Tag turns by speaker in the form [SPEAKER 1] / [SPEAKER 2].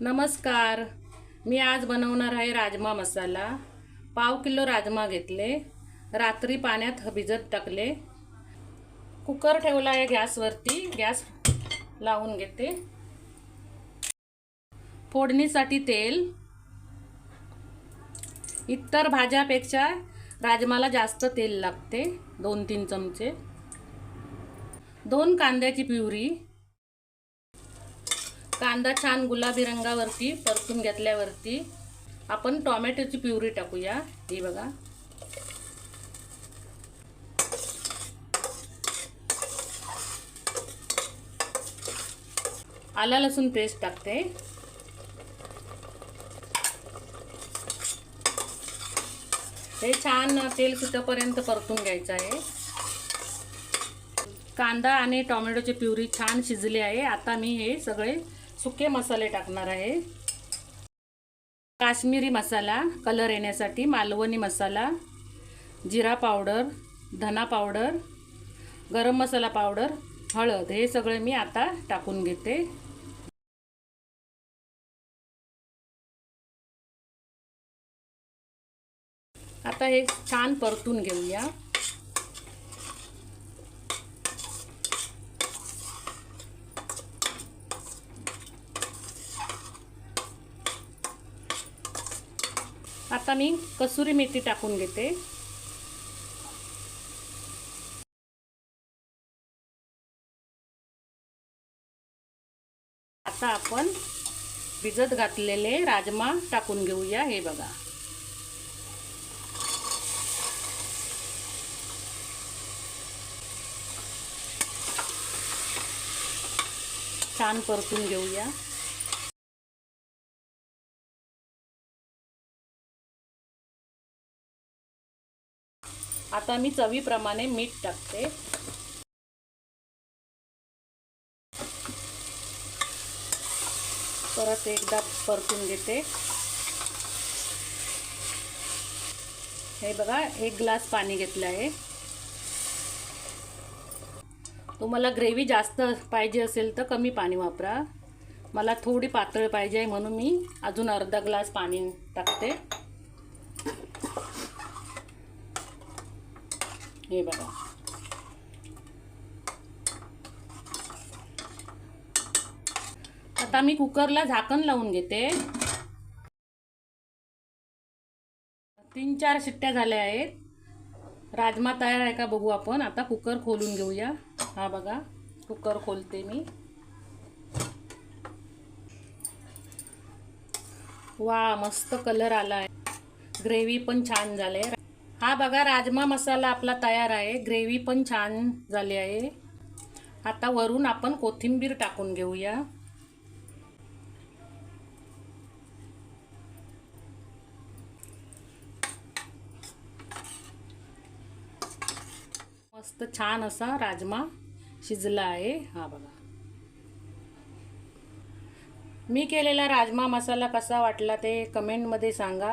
[SPEAKER 1] नमस्कार. मी आज बनवणार आहे राजमा मसाला. पाव किलो राजमा घेतले. रात्री पाण्यात भिजत टाकले. कुकर ठेवला आहे गॅसवरती. गॅस लावून घेते. फोडणीसाठी तेल. इतर भाज्यापेक्षा राजमाला जास्त तेल लागते. दोन तीन चमचे. दोन कांद्याची पिवरी कांदा छान गुलाबी रंगावरती परतून घेतल्यावरती आपण टोमॅटोची पिवरी टाकूया. ही बघा. आला लसूण पेस्ट टाकते. हे छान तेल सुटपर्यंत परतून घ्यायचं आहे. कांदा आणि टोमॅटोची प्युरी छान शिजली आहे. आता मी हे सगळे सुके मसाले टाकणार आहे. काश्मीरी मसाला कलर येण्यासाठी मालवणी मसाला जिरा पावडर धना पावडर गरम मसाला पावडर हळद हे सगळे मी आता टाकून घेते. आता हे छान परतून घेऊया. आता मी कसुरी मेथी टाकून घेते. आता आपण भिजत घातलेले राजमा टाकून घेऊया हे बघा. छान परतून घेऊया. आता मी चवीप्रमाणे मीठ टाकते. परत एकदा परतून घेते. हे बघा एक ग्लास पाणी घेतलं आहे. तुम्हाला ग्रेव्ही जास्त पाहिजे असेल तर कमी पाणी वापरा. मला थोडी पातळ पाहिजे आहे म्हणून मी अजून अर्धा ग्लास पाणी टाकते. हे बघा. आता मी कुकरला झाकण लावून घेते. तीन चार शिट्ट्या झाल्या आहेत. राजमा तयार आहे का बघू आपण. आता कुकर खोलून घेऊया. हा बघा कुकर खोलते मी. वा मस्त कलर आला आहे ग्रेव्ही पण छान झाले हा बघा राजमा मसाला आपला तयार आहे. ग्रेव्ही पण छान झाली आहे. आता वरून आपण कोथिंबीर टाकून घेऊया. मस्त छान असा राजमा शिजला आहे. हा बघा. मी केलेला राजमा मसाला कसा वाटला ते कमेंटमध्ये सांगा.